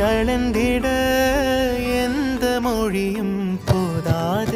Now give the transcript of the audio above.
அளந்திட எந்த மொழியும் போதாது.